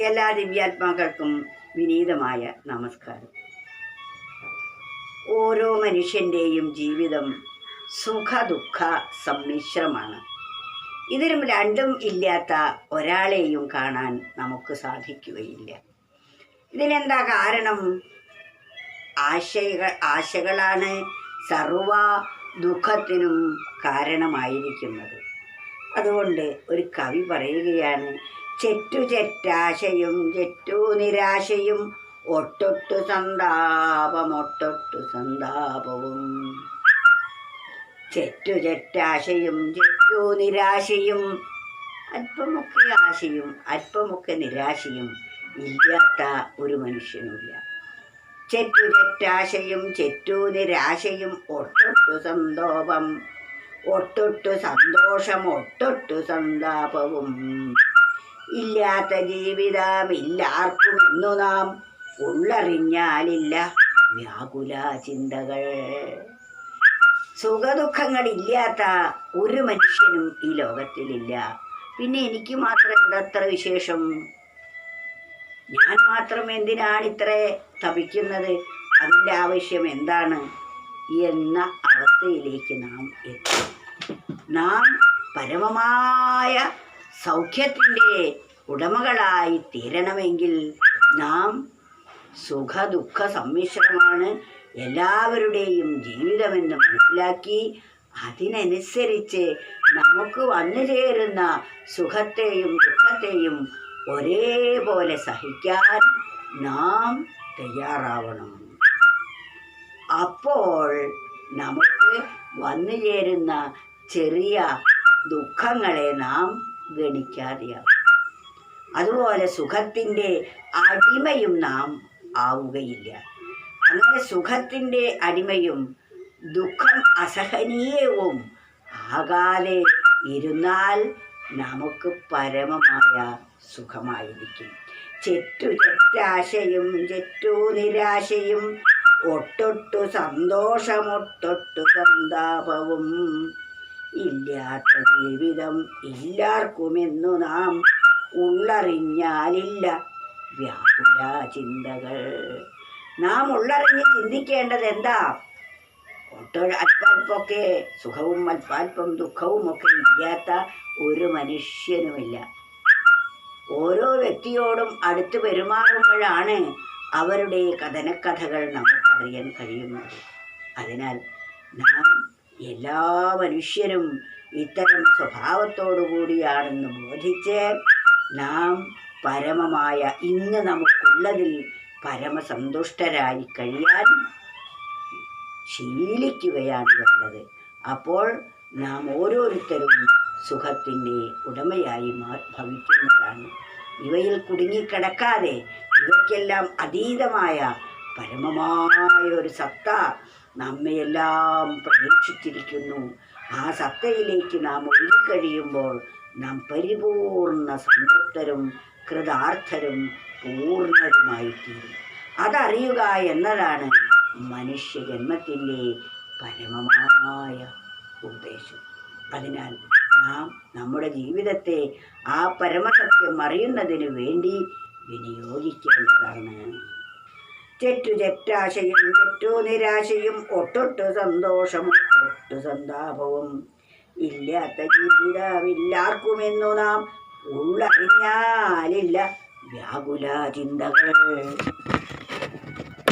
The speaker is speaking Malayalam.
എല്ലാ ദിവ്യാത്മാക്കൾക്കും വിനീതമായ നമസ്കാരം. ഓരോ മനുഷ്യന്റെയും ജീവിതം സുഖ ദുഃഖ സമ്മിശ്രമാണ്. ഇതിലും രണ്ടും ഇല്ലാത്ത ഒരാളെയും കാണാൻ നമുക്ക് സാധിക്കുകയില്ല. ഇതിനെന്താ കാരണം? ആശയകൾ ആശകളാണ് സർവ ദുഃഖത്തിനും കാരണമായിരിക്കുന്നത്. അതുകൊണ്ട് ഒരു കവി പറയുകയാണ് ചെറ്റു ചെറ്റാശയും ചെറ്റു നിരാശയും ഒട്ടൊട്ടു സന്താപം ഒട്ടൊട്ടു സന്താപവും. ചെറ്റു ചെറ്റാശയും ചെറ്റു നിരാശയും അല്പമൊക്കെ ആശയും അല്പമൊക്കെ നിരാശയും ഇല്ലാത്ത ഒരു മനുഷ്യനുമില്ല. ചെറ്റു ചെറ്റാശയും ചെറ്റു നിരാശയും ഒട്ടൊട്ടു സന്തോപം ഒട്ടൊട്ടു സന്തോഷം ഒട്ടൊട്ടു സന്താപവും. ഇല്ലാത്ത ജീവിതം ഇല്ലാർക്കും എന്നു നാം ഉള്ളറിഞ്ഞാലില്ല വ്യാകുല ചിന്തകൾ സുഖദുഃഖങ്ങളില്ലാത്ത ഒരു മനുഷ്യനും ഈ ലോകത്തിലില്ല. പിന്നെ എനിക്ക് മാത്രം എന്തത്ര വിശേഷം? ഞാൻ മാത്രം എന്തിനാണ് ഇത്ര തപിക്കുന്നത്? അതിന്റെ ആവശ്യം എന്താണ്? എന്ന അവസ്ഥയിലേക്ക് നാം എത്തും. നാം പരമമായ സൗഖ്യത്തിന്റെ ഉടമകളായി തീരണമെങ്കിൽ നാം സുഖ ദുഃഖ സമ്മിശ്രമാണ് എല്ലാവരുടെയും ജീവിതമെന്ന് മനസ്സിലാക്കി അതിനനുസരിച്ച് നമുക്ക് വന്നു ചേരുന്ന സുഖത്തെയും ദുഃഖത്തെയും ഒരേപോലെ സഹിക്കാൻ നാം തയ്യാറാവണം. അപ്പോൾ നമുക്ക് വന്നു ചേരുന്ന ചെറിയ ദുഃഖങ്ങളെ നാം ഗണിക്കാതെയാവും അതുപോലെ സുഖത്തിന്റെ അടിമയും നാം ആവുകയില്ല. അങ്ങനെ സുഖത്തിന്റെ അടിമയും ദുഃഖം അസഹനീയവും ആകാതെ ഇരുന്നാൽ നമുക്ക് പരമമായ സുഖമായിരിക്കും. ചെറ്റു ചെറ്റാശയും ചെറ്റു നിരാശയും ഒട്ടൊട്ടു സന്തോഷമൊട്ടൊട്ടു സന്താപവും ഇല്ലാത്ത ജീവിതം എല്ലാവർക്കുമെന്നു നാം ഉള്ളറിഞ്ഞാലില്ല. വ്യാകുല ചിന്തകൾ. നാം ഉള്ളറിഞ്ഞ് ചിന്തിക്കേണ്ടത് എന്താ ഒട്ടോ അല്പാൽപ്പൊക്കെ സുഖവും അല്പാൽപ്പം ദുഃഖവും ഒക്കെ ഇല്ലാത്ത ഒരു മനുഷ്യനുമില്ല. ഓരോ വ്യക്തിയോടും അടുത്ത് പെരുമാറുമ്പോഴാണ് അവരുടെ കഥനക്കഥകൾ നമുക്കറിയാൻ കഴിയുന്നത്. അതിനാൽ നാം എല്ലാ മനുഷ്യരും ഇത്തരം സ്വഭാവത്തോടുകൂടിയാണെന്ന് ബോധിച്ച് നാം പരമമായ ഇന്ന് നമുക്കുള്ളതിൽ പരമസന്തുഷ്ടരായി കഴിയാൻ ശീലിക്കുകയാണ് വേണ്ടത് അപ്പോൾ നാം ഓരോരുത്തരും സുഖത്തിന്റെ ഉടമയായി ഭവിക്കുന്നതാണ്. ഇവയിൽ കുടുങ്ങിക്കിടക്കാതെ ഇവയ്ക്കെല്ലാം അതീതമായ പരമമായ ഒരു സത്ത നമ്മയെല്ലാം പ്രതീക്ഷിച്ചിരിക്കുന്നു. ആ സത്തയിലേക്ക് നാം ഒഴുകിക്കഴിയുമ്പോൾ നാം പരിപൂർണ സംതൃപ്തരും കൃതാർത്ഥരും പൂർണരുമായി തീരും അതറിയുക എന്നതാണ് മനുഷ്യജന്മത്തിന്റെ പരമമായ ഉദ്ദേശം. അതിനാൽ നാം നമ്മുടെ ജീവിതത്തെ ആ പരമസത്യം അറിയുന്നതിന് വേണ്ടി വിനിയോഗിക്കേണ്ടതാണ്. തെറ്റു തെറ്റാശയും തെറ്റു നിരാശയും ഒട്ടൊട്ടു സന്തോഷം ഒട്ടു സന്താപവും. ഇല്ലാത്ത ജീവിതമില്ലാർക്കുമെന്നു നാം ഉള്ളറിഞ്ഞാലില്ല വ്യാകുല ചിന്തകൾ